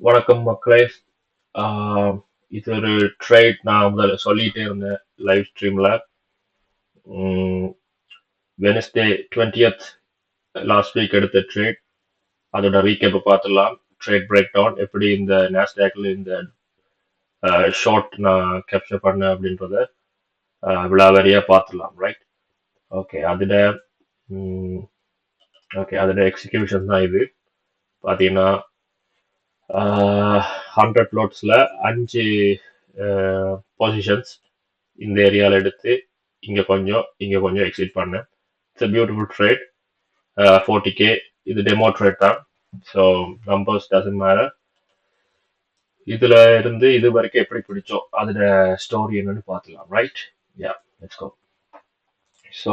வணக்கம் மக்களே. இது ஒரு ட்ரேட் நான் முதல்ல சொல்லிட்டே இருந்தேன் லைவ் ஸ்ட்ரீம்ல வெனஸ்டே டுவெண்ட்டியத் லாஸ்ட் வீக் எடுத்த ட்ரேட் அதோட ரீகேப் பார்த்துடலாம். ட்ரேட் பிரேக் டவுன் எப்படி இந்த நேஸ்டாக்ல இந்த ஷார்ட் நான் கேப்சர் பண்ணேன் அப்படின்றத விழாவாரியாக பார்த்துடலாம் ரைட் ஓகே அதில் ஓகே அதோட எக்ஸிக்யூஷன் தான் இது. பார்த்தீங்கன்னா ஹண்ட்ரட் லோட்ஸில் அஞ்சு பொசிஷன்ஸ் இந்த ஏரியாவில் எடுத்து இங்கே கொஞ்சம் இங்கே கொஞ்சம் எக்ஸிட் பண்ணேன். It's a beautiful trade forty K இது டெமோ ட்ரேட் தான். ஸோ நம்பர்ஸ் டசன் மேலே இதில் இருந்து இது வரைக்கும் எப்படி பிடிச்சோம் அதோட ஸ்டோரி என்னன்னு பார்த்துக்கலாம். Right yeah let's go so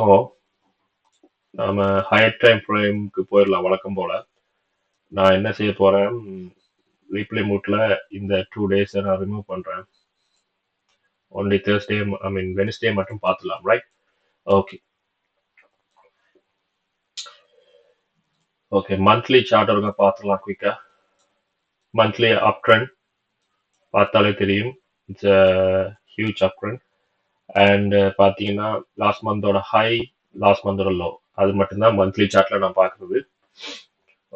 நாம் ஹையர் டைம் ஃப்ரேமுக்கு போயிடலாம் வழக்கம் போல். நான் என்ன செய்ய போகிறேன் ரீப்ளே மூட்ல இந்த டூ டேஸ் நான் ரிமூவ் பண்றேன். Only Thursday I mean Wednesday மட்டும் பார்த்துலாம் right okay okay monthly chart இருக்க பார்த்துலாம் குயிக்கா மந்த்லி அப் ட்ரெண்ட் பார்த்தாலே தெரியும். It's huge up trend and பார்த்தீங்கன்னா லாஸ்ட் மந்தோட ஹை லாஸ்ட் மந்தோட லோ அது மட்டும்தான் மந்த்லி சார்ட்ல நான் பார்க்குறது.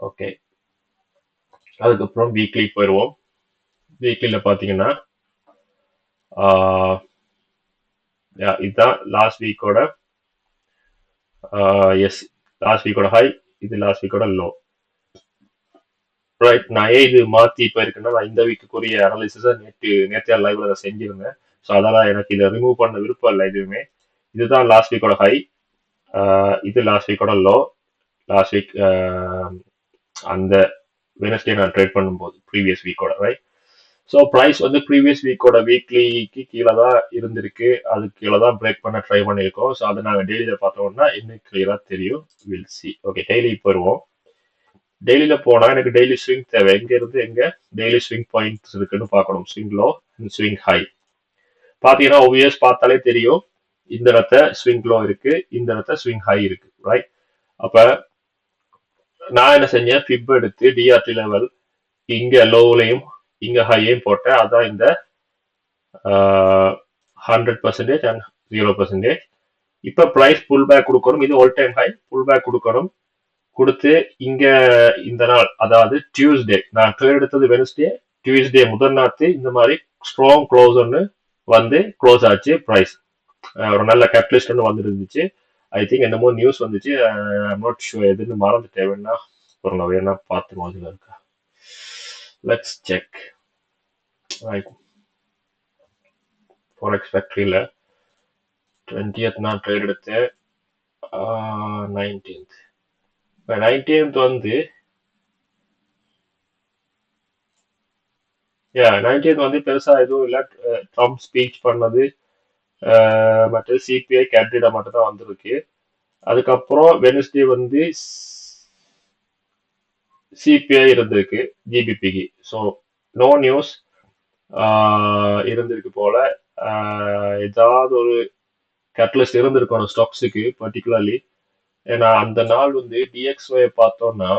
ஓகே அதுக்கப்புறம் வீக்லி போயிடுவோம் வீக்லியில் பார்த்தீங்கன்னா இதுதான் லாஸ்ட் வீக்கோட எஸ் லாஸ்ட் வீக்கோட ஹை இது லாஸ்ட் வீக்கோட லோ ரைட் நான் ஏன் இது மாற்றி இப்போ இருக்குன்னா நான் இந்த வீக்குக்குரிய அனாலிசிஸை நேற்று நேற்றைய லைவ்ல அதை செஞ்சிருந்தேன். ஸோ அதெல்லாம் எனக்கு இதை ரிமூவ் பண்ண விருப்பம் இல்லை எதுவுமே. இதுதான் லாஸ்ட் வீக்கோட ஹை இது லாஸ்ட் வீக்கோட லோ லாஸ்ட் வீக் அந்த வெனஸ்டே நான் ட்ரேட் பண்ணும்போது ப்ரீவியஸ் வீக்கோட ரைட் ஸோ ப்ரைஸ் வந்து ப்ரீவியஸ் வீக்கோட வீக்லிக்கு கீழே தான் இருந்திருக்கு. அது கீழே தான் பிரேக் பண்ண ட்ரை பண்ணியிருக்கோம். ஸோ அதை நாங்கள் டெய்லியில் பார்த்தோம்னா இன்னும் கிளியராக தெரியும். வில் சி ஓகே டெய்லி போயிடுவோம் டெய்லியில் போனால் எனக்கு டெய்லி ஸ்விங் தேவை. எங்கேருந்து இருந்து டெய்லி ஸ்விங் பாயிண்ட்ஸ் இருக்குன்னு பார்க்கணும். Swing low and swing high பார்த்தீங்கன்னா ஒவ்வியர்ஸ் பார்த்தாலே தெரியும். இந்த இடத்த ஸ்விங் லோ இருக்குது இந்த இடத்த ஸ்விங் ஹை இருக்குது ரைட் அப்போ நான் என்ன செஞ்சேன்? ஃபிப் எடுத்து டிஆர்டி லெவல் இங்க லோவ்லையும் இங்க ஹையையும் போட்டேன். அதான் இந்த hundred percentage and zero percentage இப்போ ப்ரைஸ் புல் பேக் கொடுக்கணும். இது all time high pull back கொடுக்கணும். கொடுத்து இங்க இந்த நாள் அதாவது டியூஸ்டே நான் ட்ரேட் எடுத்தது வெனஸ்டே டியூஸ்டே முதல் நாத்து இந்த மாதிரி ஸ்ட்ராங் க்ளோஸ் ஒன்று வந்து க்ளோஸ் ஆச்சு ப்ரைஸ் ஒரு நல்ல கேபிட்டலிஸ்ட் ஒன்று வந்துருந்துச்சு. ஐ திங்க் என்னமோ நியூஸ் வந்துச்சு நோட் ஷோ எதுன்னு மறந்துட்டேன் வேணா ஒரு நான் வேணா பார்த்து மாதிரி இருக்கா லெட்ஸ் செக் ரைட் ஃபோரெக்ஸ் ஃபேக்ட்ரியில் டுவெண்ட்டியத் நான் ட்ரேட் எடுத்தேன். நைன்டீன்த் இப்போ நைன்டீன்த் வந்து யா நைன்டீன்த் வந்து பெருசாக எதுவும் இல்லை. ட்ரம்ப் ஸ்பீச் பண்ணது. மற்ற சிபிஐ கேண்டிடேட் மட்டும் தான் வந்திருக்கு. அதுக்கப்புறம் வெனஸ்டே வந்து சிபிஐ இருந்திருக்கு ஜிபிபிக்கு ஸோ நோ நியூஸ் இருந்திருக்கு போல. ஏதாவது ஒரு கேட்டலிஸ்ட் இருந்திருக்கணும் ஸ்டாக்ஸுக்கு பர்டிகுலர்லி ஏன்னா அந்த நாள் வந்து டிஎக்ஸ்ஒயை பார்த்தோம்னா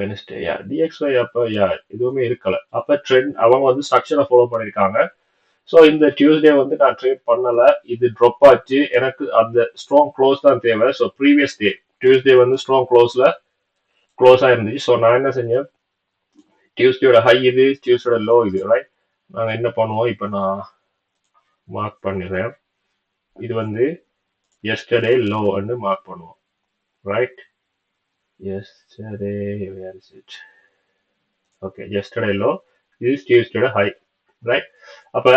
வெனஸ்டே யா டிஎக்ஸ்ஒய் அப்போ யா எதுவுமே இருக்கலை. அப்போ ட்ரெண்ட் அவங்க வந்து ஸ்ட்ரக்சரை ஃபாலோ பண்ணியிருக்காங்க. ஸோ இந்த டியூஸ்டே வந்து நான் ட்ரேட் பண்ணலை. இது ட்ராப் ஆச்சு. எனக்கு அந்த ஸ்ட்ராங் க்ளோஸ் தான் தேவை. ஸோ ப்ரீவியஸ் டே டியூஸ்டே வந்து ஸ்ட்ராங் க்ளோஸில் க்ளோஸ் ஆயிருந்துச்சு. ஸோ நான் என்ன செஞ்சேன்? டியூஸ்டேயோட ஹை இது டியூஸ்டேயோட லோ இது ரைட் நாங்கள் என்ன பண்ணுவோம்? இப்போ நான் மார்க் பண்ணிடுறேன். இது வந்து எஸ்டர்டே லோன்னு மார்க் பண்ணுவோம். Right yesterday where is it okay yesterday low. இது டியூஸ்டேயோட ஹை ரைட் அப்போ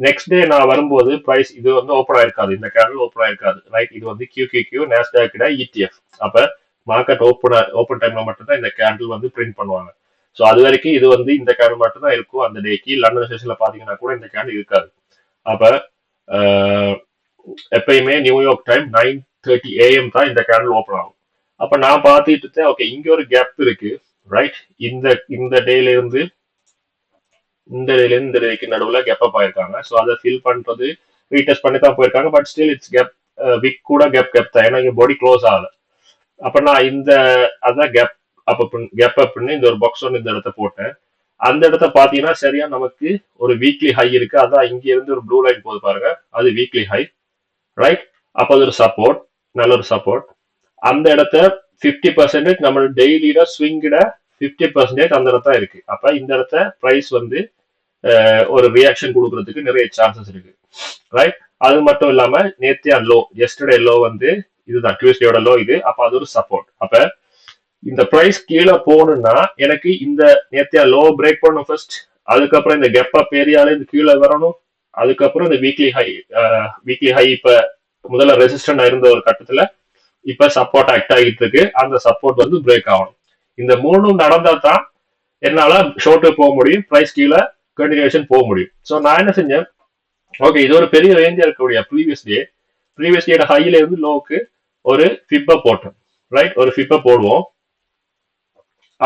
நெக்ஸ்ட் டே நான் வரும்போது ப்ரைஸ் இது வந்து ஓப்பன் ஆயிருக்காது. இந்த கேண்டில் ஓப்பன் ஆயிருக்காது ரைட் இது வந்து கியூ கியூ கியூ நேஸ்டாக்கிட இடிஎஃப் அப்போ மார்க்கெட் ஓப்பன் ஓப்பன் டைம்ல மட்டும்தான் இந்த கேண்டில் வந்து பிரிண்ட் பண்ணுவாங்க. ஸோ அது வரைக்கும் இது வந்து இந்த கேண்டில் மட்டும் தான் இருக்கும். அந்த டேக்கு லண்டன் ஸ்டேஷன்ல பாத்தீங்கன்னா கூட இந்த கேண்டில் இருக்காது. அப்ப எப்பயுமே New York time nine thirty AM தான் இந்த கேண்டில் ஓப்பன் ஆகும். அப்ப நான் பார்த்துட்டு இருந்தேன் ஓகே இங்க ஒரு கேப் இருக்கு ரைட் இந்த இந்த டேல இருந்து இந்த டேல இருந்து இந்த டேக்கு நடுவுல கேப் அப் ஆயிருக்காங்க ஸோ அதை ஃபில் பண்றது ரீடெஸ்ட் பண்ணி தான் போயிருக்காங்க but still it's gap wick கூட கேப் கேப் தான். ஏன்னா இங்க பாடி க்ளோஸ் ஆகல. அப்ப நான் இந்த அதான் கேப் அப் கேப் அப்னு இந்த ஒரு பாக்ஸ் ஒன்று இந்த இடத்த போட்டேன். அந்த இடத்த பாத்தீங்கன்னா சரியா நமக்கு ஒரு வீக்லி ஹை இருக்கு. அதான் இங்க இருந்து ஒரு ப்ளூ லைன் போது பாருங்க. அது வீக்லி ஹை ரைட் அப்போ அது ஒரு சப்போர்ட் நல்ல ஒரு சப்போர்ட் அந்த இடத்த ஃபிஃப்டி பர்சன்டேஜ் நம்ம டெய்லியில ஸ்விங்கிட ஃபிஃப்டி பர்சன்டேஜ் அந்த இடத்த இருக்கு. அப்ப இந்த இடத்த ப்ரைஸ் வந்து ஒரு ரியாக்ஷன் கொடுக்கறதுக்கு நிறைய சான்சஸ் இருக்கு. ரைட் அது மட்டும் இல்லாம நேத்தியா லோ எஸ்டர்டே லோ வந்து இதுதான் டியூஸ்டேயோட லோ இது. அப்ப அது ஒரு சப்போர்ட் அப்ப இந்த ப்ரைஸ் கீழே போகணும்னா எனக்கு இந்த நேத்தியா லோ பிரேக் பண்ணும் ஃபர்ஸ்ட் அதுக்கப்புறம் இந்த கெப் அப் ஏரியால கீழே வரணும். அதுக்கப்புறம் இந்த வீக்லி ஹை வீக்லி ஹை இப்ப முதல்ல ரெசிஸ்டன்ட் இருந்த ஒரு கட்டத்துல இப்ப சப்போர்ட் ஆக்ட் ஆகிட்டு இருக்கு அந்த சப்போர்ட் வந்து பிரேக் ஆகணும். இந்த மூணும் நடந்தா தான் என்னால ஷோர்ட்டு போக முடியும் பிரைஸ் கீழே கண்டினியூஷன் போக முடியும். ஸோ நான் என்ன செஞ்சேன்? ஓகே இது ஒரு பெரிய ரேஞ்சா இருக்கக்கூடிய ப்ரீவியஸ் டே ப்ரீவியஸ் டேட ஹையில இருந்து லோவுக்கு ஒரு ஃபிப்பை போட்டேன். ரைட் ஒரு ஃபிப்பை போடுவோம்.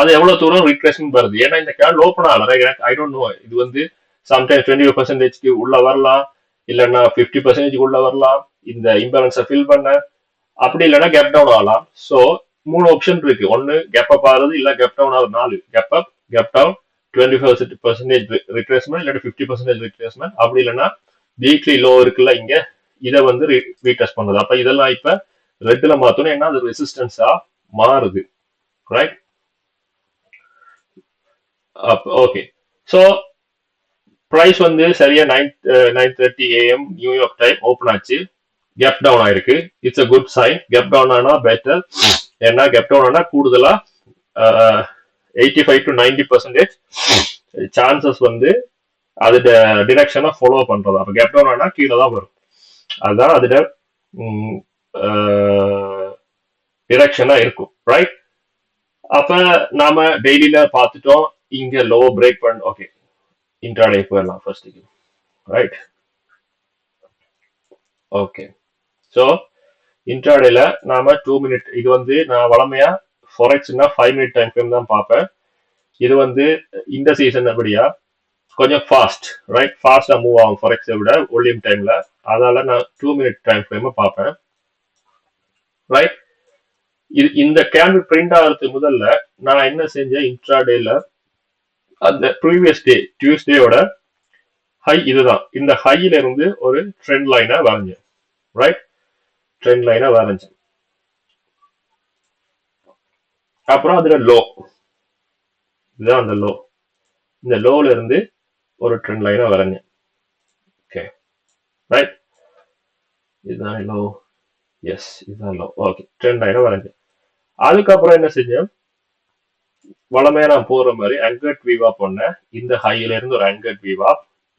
அது எவ்வளவு தூரம் ரிக்ரேஷன் வருது? ஏன்னா இந்த கேண்ட் ஓப்பன் ஆகல. எனக்கு ஐ டோன்ட் நோ இது வந்து சம்டைம்ஸ் டுவெண்ட்டி பர்சன்டேஜ்க்கு உள்ள வரலாம். இல்லைன்னா ஃபிஃப்டி பர்சன்டேஜ் உள்ள வரலாம். இந்த இம்பேலன்ஸை ஃபில் பண்ண அப்படி இல்லைன்னா கேப் டவுன் ஆகலாம். ஸோ மூணு ஆப்ஷன் இருக்கு. ஒன்னு கேப் அப் ஆகுறது இல்ல கேப் டவுன் ஆகுது நாலு. Gap up gap down twenty five percentage retracement இல்லாட்டி ஃபிஃப்டி பர்சன்டேஜ் ரிட்ரேஸ்மெண்ட் அப்படி இல்லைன்னா வீக்லி லோ இருக்குல்ல இங்க இதை வந்து ரீடெஸ்ட் பண்றது அப்ப இதெல்லாம் இப்ப ரெட்ல மாத்தணும். ஏன்னா அது ரெசிஸ்டன்ஸா மாறுது. ரைட் ஓகே ஸோ ப்ரைஸ் வந்து சரியா nine nine thirty AM New York time open ஆச்சு. கேப் டவுன் ஆயிருக்கு. It's a good sign Cape Town ஆனா பெட்டர் ஏன்னா கேப் டவுன் ஆனா கூடுதலா eighty five to ninety percentage chances வந்து அது டிரெக்ஷனை ஃபாலோ பண்றது. அப்போ கேப் டவுன் ஆனா கீழே தான் வரும். அதுதான் அதோட டிரெக்ஷனா இருக்கும். ரைட் அப்ப நாம டெய்லியில பார்த்துட்டோம். இங்க லோ பிரேக் பண்ண ஓகே இன்ட்ராடே போயிடலாம் ஃபர்ஸ்ட் ரைட் ஓகே ஸோ இன்ட்ராடேல நாம டூ மினிட் இது வந்து நான் வளமையா ஃபொரெக்ஸ்னா ஃபைவ் மினிட் டைம் ஃப்ரேம் தான் பார்ப்பேன். இது வந்து இந்த சீசன் அப்படியா? கொஞ்சம் ஃபாஸ்ட் ரைட் ஃபாஸ்டா மூவ் ஆகும் ஃபொரெக்ஸை விட ஒல்லியம் டைம்ல அதனால நான் டூ மினிட் டைம் ஃப்ரேம் பார்ப்பேன். ரைட் இது இந்த கேண்டில் பிரிண்ட் ஆகிறதுக்கு முதல்ல நான் என்ன செஞ்சேன்? இன்ட்ராடேல அந்த ப்ரீவியஸ் டே டியூஸ்டேயோட ஹை இதுதான். இந்த ஹையில இருந்து ஒரு ட்ரெண்ட் லைனை வரைஞ்சேன். ரைட் ட்ரெண்ட் லைனை வரைஞ்சேன் அப்புறம் அதுல லோ இதுதான் அந்த லோ இந்த லோல இருந்து ஒரு ட்ரெண்ட் லைனை வரைஞ்சேன் ஓகே ரைட் இதுதான் லோ எஸ் இதுதான் லோ ஓகே ட்ரெண்ட் லைனை வரைஞ்சேன் அதுக்கப்புறம் என்ன செஞ்சேன்? வளமையா நான் போற மாதிரி அங்கட் வீவா பண்ணேன் இந்த ஹையில இருந்து ஒரு அங்கட் வீவா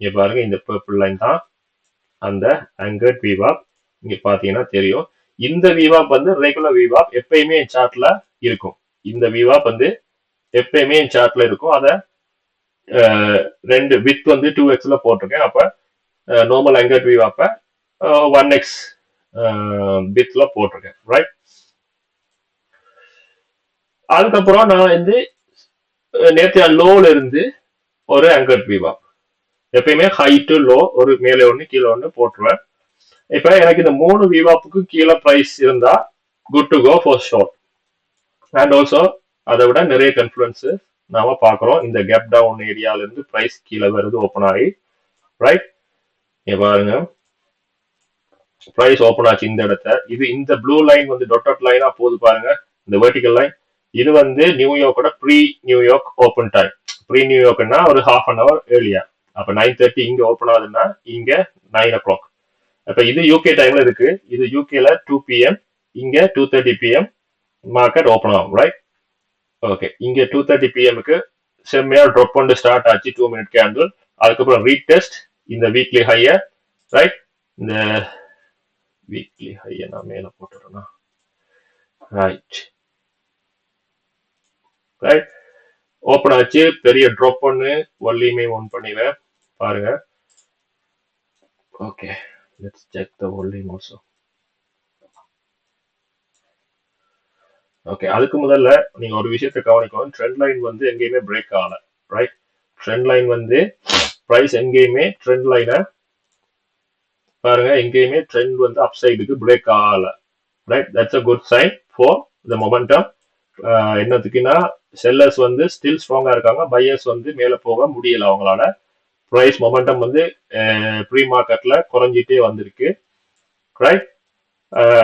இங்க பாருங்க இந்த பர்பிள் லைன் தான் அந்த அங்கட் வீவா இங்க பாத்தீங்கன்னா தெரியும். இந்த விவாப் வந்து ரெகுலர் விவாப் எப்பயுமே என் சார்ட்ல இருக்கும். இந்த விவாப் வந்து எப்பயுமே என் சார்ட்ல இருக்கும். அத ரெண்டு வித் வந்து டூ எக்ஸ்ல போட்டிருக்கேன். அப்ப நார்மல் அங்கட் விவாப்ப ஒன் எக்ஸ் வித்ல போட்டிருக்கேன். ரைட் அதுக்கப்புறம் நான் வந்து நேற்று லோல இருந்து ஒரு அங்கட் விவாப் எப்பயுமே ஹை டு லோ ஒரு மேலே ஒன்று கீழே ஒன்று போட்டுருவேன். இப்போ எனக்கு இந்த மூணு விவாப்புக்கு கீழே ப்ரைஸ் இருந்தா good to go for short and also அதை விட நிறைய கன்ஃபுளுன்ஸு நாம பார்க்குறோம். இந்த கேப் டவுன் ஏரியால இருந்து ப்ரைஸ் கீழே வருது ஓப்பன் ஆகி. ரைட் இங்க பாருங்க. ப்ரைஸ் ஓப்பன் ஆச்சு இந்த இடத்த. இது இந்த ப்ளூ லைன் வந்து டொட்டட் லைனா போகுது பாருங்க. இந்த வெர்டிக்கல் லைன் இது வந்து நியூயார்க்கோட pre New York open time pre நியூயார்க்னா ஒரு ஹாஃப் அன் ஹவர் ஏர்லியா அப்ப நைன் தேர்ட்டி இங்க ஓப்பன் ஆகுதுன்னா இங்க நைன் ஓ கிளாக் அப்ப இது யூகே டைம்ல இருக்கு. இது யூகேல டூ பிஎம் இங்க two thirty PM market open ஆகும் ரைட் ஓகே இங்க டூ தேர்ட்டி பிஎம்க்கு செம்மையா ட்ராப் பண்ணி ஸ்டார்ட் ஆச்சு டூ மினிட் கேண்டில் அதுக்கப்புறம் ரீடெஸ்ட் இந்த வீக்லி ஹைய ரைட் இந்த வீக்லி ஹைய நான் மேல போட்டுறேன்னா ரைட் ரைட் ஓப்பன் ஆச்சு பெரிய ட்ராப் பண்ணு ஒல்லியுமே ஒன் பண்ணிடுவேன். பாருங்க. Okay let's check the volume also okay அதுக்கு முதல்ல நீங்க ஒரு விஷயத்தை கவனிக்கணும். ட்ரெண்ட் லைன் வந்து எங்கேயுமே பிரேக் ஆகல ரைட் ட்ரெண்ட் லைன் வந்து ப்ரைஸ் எங்கேயுமே ட்ரெண்ட் லைனை பாருங்க எங்கேயுமே ட்ரெண்ட் வந்து அப் சைடுக்கு பிரேக் ஆகல right that's a good sign for the momentum என்னத்துக்குன்னா sellers வந்து ஸ்டில் ஸ்ட்ராங்கா இருக்காங்க பையர்ஸ் வந்து மேல போக முடியல அவங்களால. ப்ரைஸ் மொமெண்டம் வந்து ப்ரீ மார்க்கெட்ல குறைஞ்சிட்டே வந்திருக்கு. ரைட்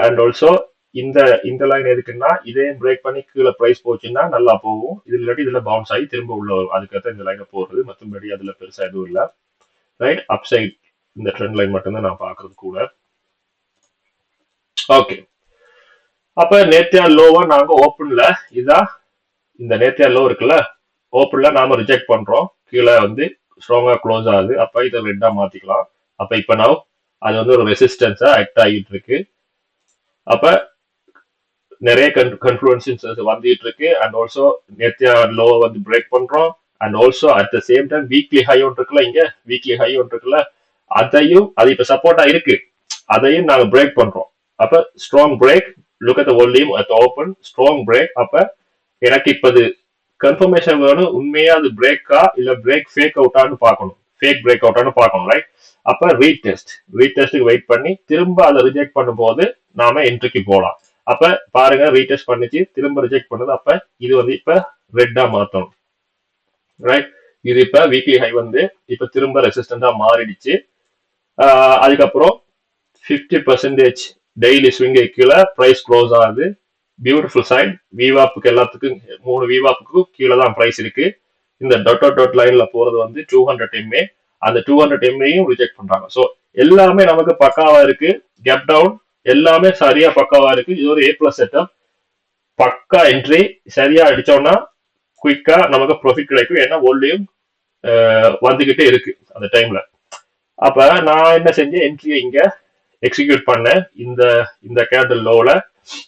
அண்ட் ஆல்சோ இந்த இந்த லைன் எதுக்குன்னா இதையும் பிரேக் பண்ணி கீழே ப்ரைஸ் போச்சுன்னா நல்லா போகும். இதுல இல்லாட்டி இதுல பவுன்ஸ் ஆகி திரும்ப உள்ள வரும். அதுக்கடுத்து இந்த லைனை போடுறது. மற்றபடி அதுல பெருசா எதுவும் இல்லை. ரைட் அப்சைட் இந்த ட்ரெண்ட் லைன் மட்டும்தான் நான் பாக்குறது கூட. ஓகே அப்ப நேத்தியா லோவா நாங்க ஓப்பன்ல இதா இந்த நேத்தியா லோ இருக்குல்ல ஓப்பன்ல நாம ரிஜெக்ட் பண்றோம். கீழே வந்து ஸ்ட்ராங்காக க்ளோஸ் ஆகுது. அப்போ இதை ரெண்டாக மாற்றிக்கலாம் அப்போ இப்போ நான் அது வந்து ஒரு ரெசிஸ்டன்ஸா ஆக்ட் ஆகிட்டு இருக்கு. அப்ப நிறைய கன் கன்ஃப்ளூன்சன்ஸ் வந்துட்டு இருக்கு. அண்ட் ஆல்சோ நேத்தியா லோ வந்து பிரேக் பண்றோம். And also at the same time weekly high ஒன்று இருக்குல்ல இங்க? வீக்லி ஹை ஒன்று இருக்குல்ல? அதையும் அது இப்ப சப்போர்ட்டா இருக்கு. அதையும் நாங்க பிரேக் பண்றோம். அப்ப strong break look at volume at open strong break அப்ப எனக்கு இப்பது கன்ஃபர்மேஷன் வேணும். உண்மையா அது பிரேக்கா இல்ல பிரேக் ஃபேக் அவுட்டான்னு பார்க்கணும். ஃபேக் பிரேக் அவுட்டான்னு பார்க்கணும் ரைட் அப்ப ரீடெஸ்ட் ரீடெஸ்ட்டுக்கு வெயிட் பண்ணி திரும்ப அதை ரிஜெக்ட் பண்ணும்போது நாம என்ட்ரிக்கு போகலாம். அப்ப பாருங்க ரீடெஸ்ட் பண்ணிச்சு திரும்ப ரிஜெக்ட் பண்ணது. அப்ப இது வந்து இப்ப ரெட்டா மாத்தணும். ரைட் இது இப்ப வீக்லி ஹை வந்து இப்ப திரும்ப ரெசிஸ்டண்டா மாறிடுச்சு. அதுக்கப்புறம் ஃபிஃப்டி பர்சன்டேஜ் டெய்லி ஸ்விங்கை கீழே ப்ரைஸ் க்ளோஸ் ஆகுது. பியூட்டிஃபுல் சைன் விவாப்புக்கு எல்லாத்துக்கும் மூணு விவாப்புக்கும் கீழே தான் ப்ரைஸ் இருக்கு. இந்த டொட் டொட் லைன்ல போறது வந்து டூ ஹண்ட்ரட் எம்ஏ அந்த டூ ஹண்ட்ரட் எம்ஏயும் ரிஜெக்ட் பண்றாங்க. ஸோ எல்லாமே நமக்கு பக்காவா இருக்கு. கேப் டவுன் எல்லாமே சரியா பக்காவா இருக்கு. இது ஒரு ஏ பிளஸ் செட்டப் பக்கா என்ட்ரி சரியா அடிச்சோம்னா குயிக்கா நமக்கு ப்ராஃபிட் கிடைக்கும். ஏன்னா ஒல்லியும் வந்துகிட்டே இருக்கு அந்த டைம்ல அப்ப நான் என்ன செஞ்சேன்? என்ட்ரியை இங்க எக்ஸிக்யூட் பண்ணேன். இந்த இந்த கேண்டில் லோல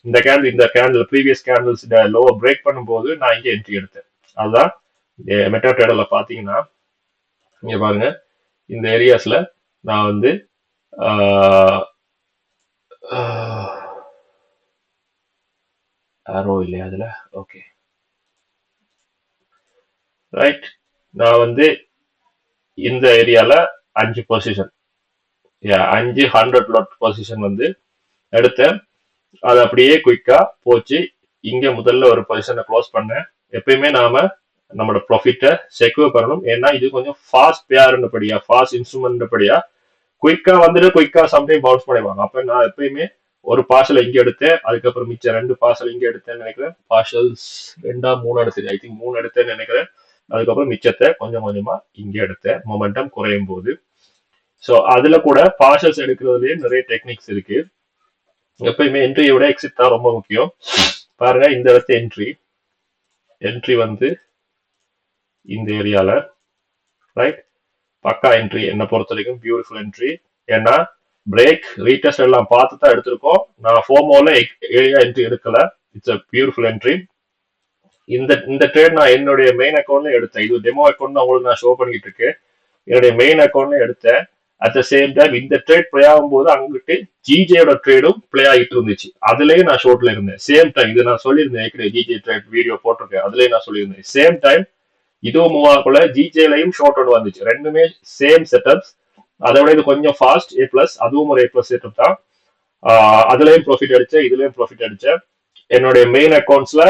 இந்த கேண்டில் இந்த கேண்டில் ப்ரீவியஸ் கேண்டில்ஸ் லோவை பிரேக் பண்ணும்போது நான் இங்கே என்ட்ரி எடுத்தேன். அதுதான் மெட்டா ட்ரேடர்ல பாத்தீங்கன்னா இங்கே பாருங்க இந்த ஏரியாஸ்ல நான் வந்து ஆரோ இல்லையா அதில்? ஓகே ரைட் நான் வந்து இந்த ஏரியால அஞ்சு பொசிஷன் அஞ்சு ஹண்ட்ரட் லாட் பொசிஷன் வந்து எடுத்தேன். அது அப்படியே குயிக்கா போச்சு. இங்க முதல்ல ஒரு பொசிஷனை க்ளோஸ் பண்ணேன். எப்பயுமே நாம நம்மளோட ப்ராஃபிட்டை செக்யூர் பண்ணணும். ஏன்னா இது கொஞ்சம் ஃபாஸ்ட் பேருன்றபடியா ஃபாஸ்ட் இன்ஸ்ட்ருமெண்ட்படியா குயிக்கா வந்துட்டு குயிக்கா சம்டைம் பவுன்ஸ் பண்ணிடுவாங்க. அப்ப நான் எப்பயுமே ஒரு பார்சல் இங்க எடுத்தேன். அதுக்கப்புறம் மிச்சம் ரெண்டு பார்சல் இங்க எடுத்தேன்னு நினைக்கிறேன். பார்சல்ஸ் ரெண்டா மூணு எடுத்தேன். ஐ திங்க் மூணு எடுத்தேன்னு நினைக்கிறேன். அதுக்கப்புறம் மிச்சத்தை கொஞ்சம் கொஞ்சமா இங்க எடுத்தேன். மொமெண்டம் குறையும் போது ஸோ அதுல கூட பார்சல்ஸ் எடுக்கிறதுலயே நிறைய டெக்னிக்ஸ் இருக்கு. எப்பயுமே என்ட்ரியை விட எக்ஸிட் தான் ரொம்ப முக்கியம். பாருங்க இந்த இடத்து என்ட்ரி என்ட்ரி வந்து இந்த ஏரியால ரைட் பக்கா என்ட்ரி என்னை பொறுத்த வரைக்கும் பியூட்டிஃபுல் என்ட்ரி ஏன்னா பிரேக் ரீடெஸ்ட் எல்லாம் பார்த்து தான் எடுத்திருக்கோம். நான் ஃபோமோல ஏரியா என்ட்ரி எடுக்கல. இட்ஸ் அ பியூட்டிஃபுல் என்ட்ரி இந்த இந்த ட்ரேட் நான் என்னுடைய மெயின் அக்கௌண்ட்ல எடுத்தேன். இது டெமோ அக்கௌண்ட் உங்களுக்கு நான் ஷோ பண்ணிட்டு இருக்கேன். என்னுடைய மெயின் அக்கௌண்ட்ல எடுத்தேன். அட் த சேம் டைம் இந்த ட்ரேட் ப்ளே ஆகும்போது அங்கிட்டு ஜிஜேயோட ட்ரேடும் ப்ளே ஆகிட்டு இருந்துச்சு. அதுலயே நான் ஷோட்ல இருந்தேன். சேம் டைம் இது நான் சொல்லியிருந்தேன் ஏற்கனவே ஜிஜே ட்ரேட் வீடியோ போட்டிருக்கேன். அதுலயே நான் சொல்லியிருந்தேன். சேம் டைம் இதுவும் மூவ் ஆகக்குள்ள ஜிஜேலையும் ஷோட் ஒன்று வந்துச்சு. ரெண்டுமே சேம் செட்டப்ஸ் அதோட இது கொஞ்சம் ஃபாஸ்ட் ஏ பிளஸ் அதுவும் ஒரு ஏ பிளஸ் செட்டப் தான். அதுலயும் ப்ராஃபிட் அடிச்சேன் இதுலயும் ப்ராஃபிட் அடிச்சேன். என்னுடைய மெயின் அக்கௌண்ட்ஸ்ல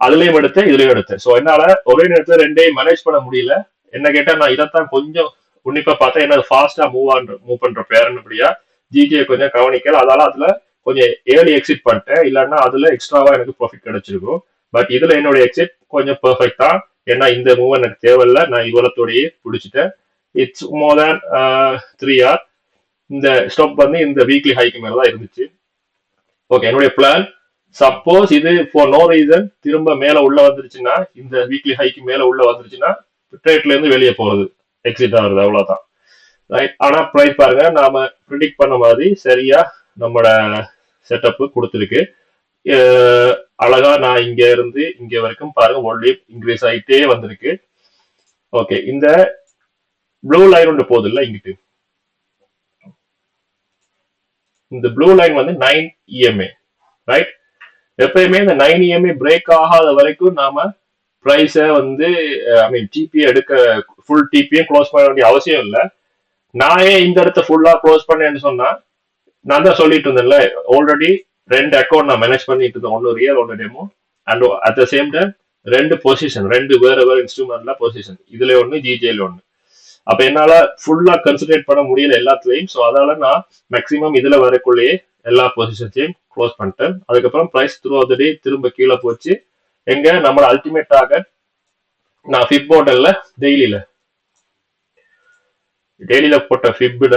அதுலயும் எடுத்தேன் இதுலயும் எடுத்தேன். ஸோ என்னால ஒரே நேரத்தில் ரெண்டையும் மேனேஜ் பண்ண முடியல. என்ன கேட்டா நான் இதைத்தான் கொஞ்சம் உன்னிப்பா பார்த்தா என்ன ஃபாஸ்டா மூவ் ஆன் மூவ் பண்ற பேரன்படியா ஜிஜே கொஞ்சம் கவனிக்கல. அதால அதுல கொஞ்சம் ஏர்லி எக்ஸிட் பண்ணிட்டேன். இல்லைன்னா அதுல எக்ஸ்ட்ராவா எனக்கு ப்ராஃபிட் கிடைச்சிருக்கும். பட் இதுல என்னோட எக்ஸிட் கொஞ்சம் பெர்ஃபெக்ட் தான். ஏன்னா இந்த மூவ் எனக்கு தேவையில்ல. நான் இவ்வளத்தோடயே பிடிச்சிட்டேன். It's more than three R இந்த ஸ்டாப் வந்து இந்த வீக்லி ஹைக்கு மேல தான் இருந்துச்சு. ஓகே என்னுடைய பிளான் சப்போஸ் இது ஃபார் நோ ரீசன் திரும்ப மேல உள்ள வந்துருச்சுன்னா இந்த வீக்லி ஹைக்கு மேல உள்ள வந்துருச்சுன்னா ட்ரேட்ல இருந்து வெளியே போறது. எக்ஸிட் ஆகுறது அவ்வளவுதான். ரைட் ஆனா ப்ரைஸ் பாருங்க நாம ப்ரிடிக்ட் பண்ண மாதிரி சரியா நம்மளோட செட்டப் கொடுத்துருக்கு. அழகா நான் இங்க இருந்து இங்க வரைக்கும் பாருங்க ஒன்லி இன்க்ரீஸ் ஆகிட்டே வந்திருக்கு. ஓகே இந்த ப்ளூ லைன் ஒன்று போகுது இல்லை இங்கிட்டு? இந்த ப்ளூ லைன் வந்து நைன் இஎம்ஏ ரைட் எப்பயுமே இந்த நைன் இஎம்ஏ பிரேக் ஆகாத வரைக்கும் நாம ப்ரைஸை வந்து ஐ மீன் டிபி எடுக்க ஃபுல் டிபியும் க்ளோஸ் பண்ண வேண்டிய அவசியம் இல்லை. நான் ஏன் இந்த இடத்த ஃபுல்லா க்ளோஸ் பண்ணேன்னு சொன்னா நான் தான் சொல்லிட்டு இருந்தேன்ல ஆல்ரெடி ரெண்டு அக்கௌண்ட் நான் மேனேஜ் பண்ணிட்டு இருந்தேன். ஒன்று ரியல் ஒன்று demo and at the same time ரெண்டு பொசிஷன் ரெண்டு வேற வேற இன்ஸ்ட்ருமெண்ட்ல பொசிஷன் இதுல ஒன்று ஜிஜேல ஒன்று அப்ப என்னால ஃபுல்லா கன்சன்ட்ரேட் பண்ண முடியல எல்லாத்துலயும். ஸோ அதால நான் மேக்சிமம் இதுல வரக்குள்ளேயே எல்லா பொசிஷன்ஸையும் க்ளோஸ் பண்ணிட்டேன். அதுக்கப்புறம் ப்ரைஸ் த்ரூ த டே திரும்ப கீழே போச்சு. எங்க? அல்டிமேட் ஆக நான் ஃபிப் மாடல்ல டெய்லியில டெய்லியில போட்ட ஃபிப்ல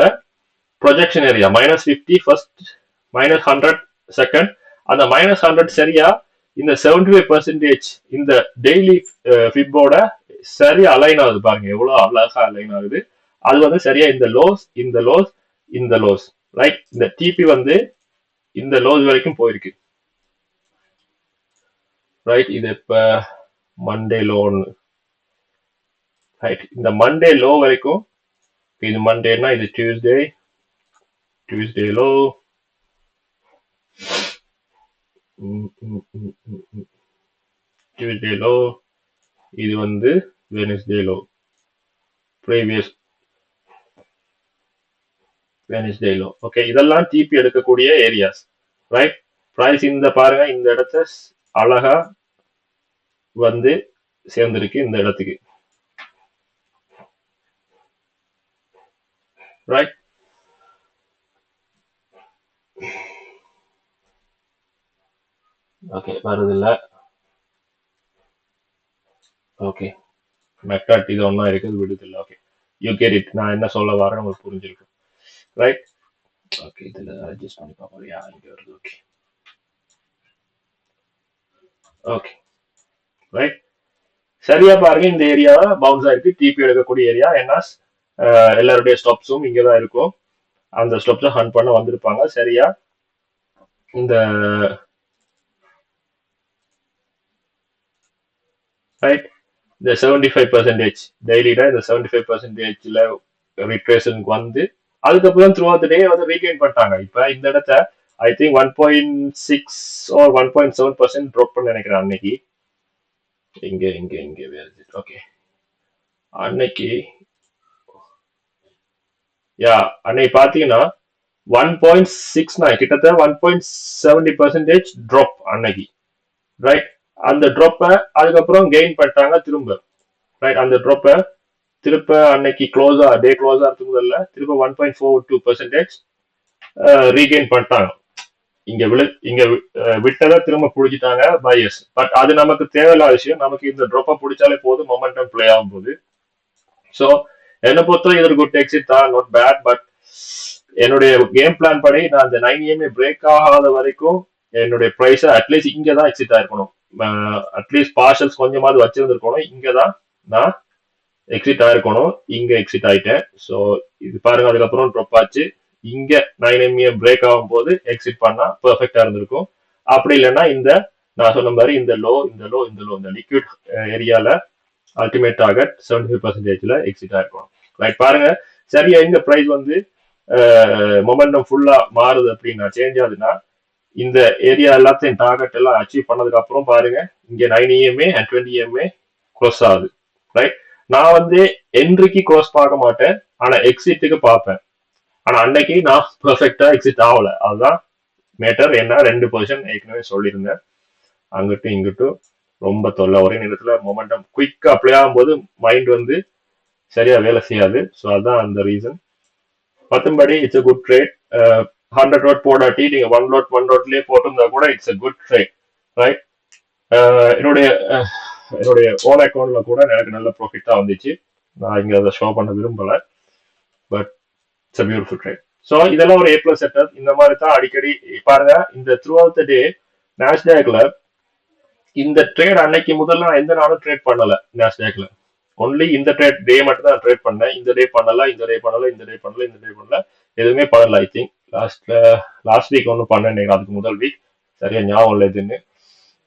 projection area minus fifty first minus hundred second அந்த மைனஸ் ஹண்ட்ரட் சரியா? இந்த செவன்டி ஃபைவ் பர்சன்டேஜ் இந்த டெய்லி ஃபிப்போட eh, சரியா அலைன் ஆகுது பாருங்க. எவ்வளவு அழகா அலைன் ஆகுது. அது வந்து சரியா இந்த லோஸ் இந்த லோஸ் இந்த லோஸ் ரைட் இந்த டிபி வந்து இந்த லோஸ் வரைக்கும் போயிருக்கு. ரைட் இது இப்ப மண்டே லோன்னு ரைட் இந்த மண்டே லோ வரைக்கும் இது மண்டேனா இது Tuesday Tuesday low Tuesday low இது வந்து Wednesday low previous Wednesday low okay இதெல்லாம் டிபி எடுக்கக்கூடிய ஏரியாஸ் ரைட் ப்ரைஸ் இந்த பாருங்க இந்த இடத்த அழகா வந்து சேர்ந்திருக்கு இந்த இடத்துக்கு. ரைட் ஓகே வருதில்ல? ஓகே மெக்காட் இது ஒன்றா இருக்குது விடுதில்ல. ஓகே யூ கேட் இட் நான் என்ன சொல்ல வரேன் உங்களுக்கு புரிஞ்சிருக்கும். ரைட் ஓகே இதில் அட்ஜஸ்ட் பண்ணி பார்ப்போம். யா இங்கே வருது? ஓகே ஓகே ரைட் சரியா பாருங்க இந்த ஏரியா பவுன்ஸ் ஆயிருக்கு. டிபி எடுக்கக்கூடிய ஏரியா ஏன்னா அஹ், எல்லாருடைய ஸ்டப்ஸும் இங்கே தான் இருக்கும். அந்த ஸ்டாப்ஸை ஹண்ட் பண்ண வந்திருப்பாங்க. சரியா? இந்த ரைட் இந்த செவன்டி ஃபைவ் பர்சன்டேஜ் டெய்லியில் இந்த செவன்டி ஃபைவ் பர்சன்டேஜில் ரிட்ரேஷனுக்கு வந்து அதுக்கப்புறம் த்ரூ டே வந்து ரீகெயின் பண்ணிட்டாங்க. இப்போ இந்த இடத்த I think one point six or one point seven percent drop பண்ண நினைக்கிறேன் அன்னைக்கு. இங்கே இங்கே இங்கே ஓகே அன்னைக்கு யா அன்னைக்கு பார்த்தீங்கன்னா ஒன் பாயிண்ட் சிக்ஸ் நான் கிட்டத்தட்ட one point seventy percentage drop அன்னைக்கு. ரைட் அந்த ட்ராப்பை அதுக்கப்புறம் கெயின் பண்ணிட்டாங்க திரும்ப. ரைட் அந்த ட்ராப்பை திருப்ப அன்னைக்கு க்ளோஸா டே க்ளோஸா இருக்கும்போதில்ல திருப்ப one point four two percentage regain பண்ணிட்டாங்க. இங்க விழு இங்க விட்டதை திரும்ப பிடிச்சிட்டாங்க பையர்ஸ் பட் அது நமக்கு தேவையில்லாத விஷயம். நமக்கு இந்த ட்ராப்பை பிடிச்சாலே போதும் மொமெண்டம் பிளே ஆகும் போது ஸோ என்னை பொறுத்தவரை இது ஒரு குட் எக்ஸிட் தான். நாட் பேட் பட் என்னுடைய கேம் பிளான் படி நான் அந்த நைன் இஎம்ஏ பிரேக் ஆகாத வரைக்கும் என்னுடைய ப்ரைஸை அட்லீஸ்ட் இங்கே தான் எக்ஸிட் ஆயிருக்கணும். அட்லீஸ்ட் பார்சல்ஸ் கொஞ்சமாவது வச்சிருந்துருக்கணும். இங்கே தான் நான் எக்ஸிட் ஆயிருக்கணும். இங்கே எக்ஸிட் ஆயிட்டேன். ஸோ இது பாருங்க அதுக்கப்புறம் ட்ரொப் ஆச்சு. இங்க நைன் எம்ஏ பிரேக் ஆகும் போது எக்ஸிட் பண்ணா பெர்ஃபெக்டா இருந்திருக்கும். அப்படி இல்லைன்னா இந்த நான் சொன்ன மாதிரி இந்த லோ இந்த லோ இந்த லோ இந்த லிக்விட் ஏரியால அல்டிமேட் டார்கெட் செவன்டி ஃபைவ் பர்சன்டேஜ்ல எக்ஸிட் ஆயிருக்கும். ரைட் பாருங்க. சரியா இந்த ப்ரைஸ் வந்து மொமெண்டம் ஃபுல்லா மாறுது அப்படின்னா சேஞ்ச் ஆகுதுன்னா இந்த ஏரியா எல்லாத்தையும் டார்கெட் எல்லாம் அச்சீவ் பண்ணதுக்கு அப்புறம் பாருங்க இங்க nine EMA and twenty EMA close ஆகுது. ரைட் நான் வந்து என்ட்ரிக்கு க்ளோஸ் பார்க்க மாட்டேன் ஆனா எக்ஸிட்டுக்கு பார்ப்பேன். ஆனா அன்னைக்கு நான் பெர்ஃபெக்டா எக்ஸிட் ஆகல. அதுதான் மேட்டர் என்ன ரெண்டு பொசிஷன் ஏற்கனவே சொல்லியிருந்தேன். அங்கிட்டும் இங்கிட்டும் ரொம்ப தொல்லை. ஒரே நேரத்தில் மொமெண்டம் குயிக்காக அப்ளை ஆகும்போது மைண்ட் வந்து சரியாக வேலை செய்யாது. ஸோ அதுதான் அந்த ரீசன் மற்றபடி it's a good trade hundred lot போடாட்டி நீங்கள் ஒன் ரோட் ஒன் ரோட்லேயே போட்டிருந்தா கூட it's a good trade right என்னுடைய uh, என்னுடைய ஓன் அக்கௌண்ட்டில் கூட எனக்கு நல்ல ப்ராஃபிட் தான் வந்துச்சு. நான் இங்கே அதை ஷோ பண்ண விரும்பலை. But it's a beautiful trade so இதெல்லாம் ஒரு ஏ பிளஸ் செட்டப் இந்த மாதிரி தான் அடிக்கடி பாருங்க. இந்த த்ரூ அவுட் த டே நேஷ்டேக்ல இந்த ட்ரேட் அன்னைக்கு முதல்ல நான் எந்த நாளும் ட்ரேட் பண்ணல நேஷ்டேக்ல ஒன்லி இந்த ட்ரேட் டே மட்டும் தான் ட்ரேட் பண்ணேன். இந்த டே பண்ணல இந்த டே பண்ணல இந்த டே பண்ணல இந்த டே பண்ணல. எதுவுமே பண்ணல ஐ திங்க் லாஸ்ட்ல லாஸ்ட் வீக் ஒன்றும் பண்ணேன் அதுக்கு முதல் வீக் சரியா ஞாபகம் இல்லை எதுன்னு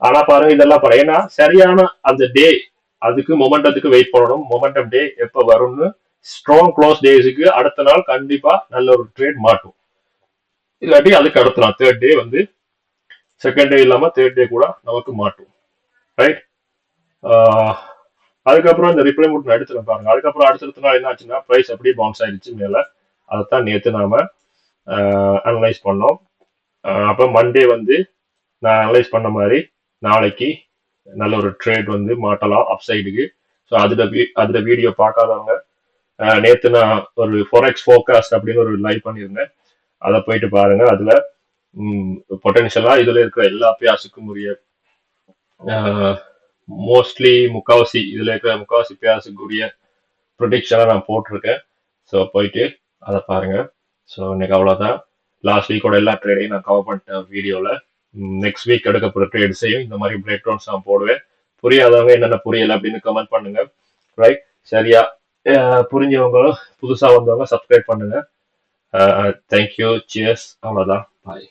ஆனா பாருங்க இதெல்லாம் பாருங்க. ஏன்னா சரியான அந்த டே அதுக்கு மொமெண்டத்துக்கு வெயிட் பண்ணணும். மொமெண்டம் டே எப்போ வரும்னு ஸ்ட்ராங் க்ளோஸ் டேஸுக்கு அடுத்த நாள் கண்டிப்பா நல்ல ஒரு ட்ரேட் மாட்டும். இல்லாட்டி அதுக்கு அடுத்த நாள் தேர்ட் டே வந்து செகண்ட் டே இல்லாம தேர்ட் டே கூட நமக்கு மாட்டும். ரைட் அதுக்கப்புறம் இந்த ரிப்ளை மட்டும் எடுத்துருங்க பாருங்க. அதுக்கப்புறம் அடுத்த நாள் என்ன ஆச்சுன்னா ப்ரைஸ் அப்படியே பவுன்ஸ் ஆயிடுச்சு மேல. அதைத்தான் நேற்று நாம அனலைஸ் பண்ணோம். ஆஹ் அப்ப மண்டே வந்து நான் அனலைஸ் பண்ண மாதிரி நாளைக்கு நல்ல ஒரு ட்ரேட் வந்து மாட்டலாம் அப் சைடுக்கு ஸோ அதில் அதில் வீடியோ பார்க்காதவங்க நேத்து நான் ஒரு ஃபோரெக்ஸ் ஃபோகாஸ்ட் அப்படின்னு ஒரு லைவ் பண்ணியிருந்தேன். அதை போயிட்டு பாருங்க. அதுல பொட்டன்ஷியலா இதுல இருக்கிற எல்லா பியாசுக்கும் உரிய மோஸ்ட்லி முக்காவாசி இதுல இருக்கிற முக்காவாசி பியாசுக்கு உரிய ப்ரொடிக்ஷனாக நான் போட்டிருக்கேன். ஸோ போயிட்டு அதை பாருங்க. ஸோ இன்னைக்கு அவ்வளோதான் லாஸ்ட் வீக்கோட எல்லா ட்ரேடையும் நான் கவர் பண்ணிட்டேன் வீடியோவில் நெக்ஸ்ட் வீக் எடுக்கப்படுற ட்ரேட்ஸையும் இந்த மாதிரி பிரேக் டவுன்ஸ் நான் போடுவேன். புரியாதவங்க என்னென்ன புரியலை அப்படின்னு கமெண்ட் பண்ணுங்க. ரைட் சரியா? புரிஞ்சவங்களும் புதுசாக வந்தவங்க சப்ஸ்கிரைப் பண்ணுங்க. தேங்க்யூ சியர்ஸ் அவ்வளோதான் பாய்